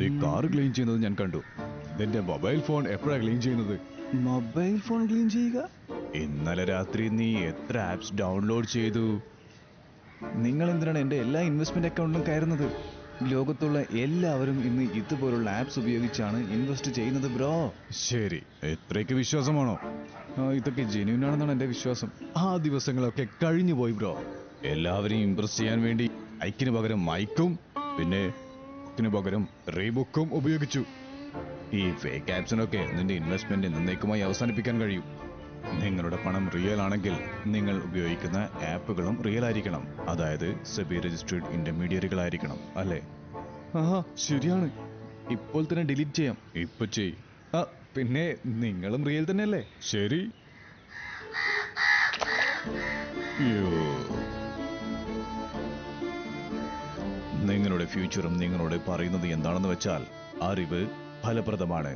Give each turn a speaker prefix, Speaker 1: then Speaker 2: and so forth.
Speaker 1: ദേ car clean ചെയ്യുന്നത് ഞാൻ കണ്ടു. നിന്റെ മൊബൈൽ ഫോൺ എപ്പോഴാ ക്ലീൻ ചെയ്യുന്നത്?
Speaker 2: മൊബൈൽ ഫോൺ ക്ലീൻ ചെയ്യുക?
Speaker 1: ഇന്നലെ രാത്രി നീ എത്ര ആപ്സ് ഡൗൺലോഡ് ചെയ്തു? നിങ്ങൾ എന്തിനാണ് എന്റെ എല്ലാ ഇൻവെസ്റ്റ്മെന്റ് അക്കൗണ്ടിലും കയറുന്നത്? ലോകത്തുള്ള എല്ലാവരും ഇന്ന് ഇതുപോലുള്ള ആപ്സ് ഉപയോഗിച്ചാണ് ഇൻവെസ്റ്റ് ചെയ്യുന്നത് ബ്രോ ശരി എത്രയ്ക്ക് വിശ്വാസമാണോ? ഇതൊക്കെ ജെന്യൂൻ ആണെന്നാണ് എന്റെ വിശ്വാസം. ആ ദിവസങ്ങളൊക്കെ കഴിഞ്ഞു പോയി ബ്രോ എല്ലാവരെയും ഇംപ്രസ് ചെയ്യാൻ വേണ്ടി ഐക്കിന് പകരം മൈക്കും പിന്നെ പകരം റീബുക്കും ഉപയോഗിച്ചു. ഈ ഫേക്ക് ആപ്സിനൊക്കെ നിന്റെ ഇൻവെസ്റ്റ്മെന്റ് നിന്നേക്കുമായി അവസാനിപ്പിക്കാൻ കഴിയും. നിങ്ങളുടെ പണം റിയൽ ആണെങ്കിൽ നിങ്ങൾ ഉപയോഗിക്കുന്ന ആപ്പുകളും റിയൽ ആയിരിക്കണം. അതായത് സെബി രജിസ്റ്റേർഡ് ഇന്റർമീഡിയറ്റുകളായിരിക്കണം അല്ലേ? ആ ശരിയാണ്. ഇപ്പോൾ തന്നെ ഡിലീറ്റ് ചെയ്യാം. ഇപ്പൊ ചെയ്. ആ പിന്നെ നിങ്ങളും റിയൽ തന്നെയല്ലേ? ശരി. യ്യോ. ഫ്യൂച്ചറും നിങ്ങളോട് പറയുന്നത് എന്താണെന്ന് വെച്ചാൽ അറിവ് ഫലപ്രദമാണ്.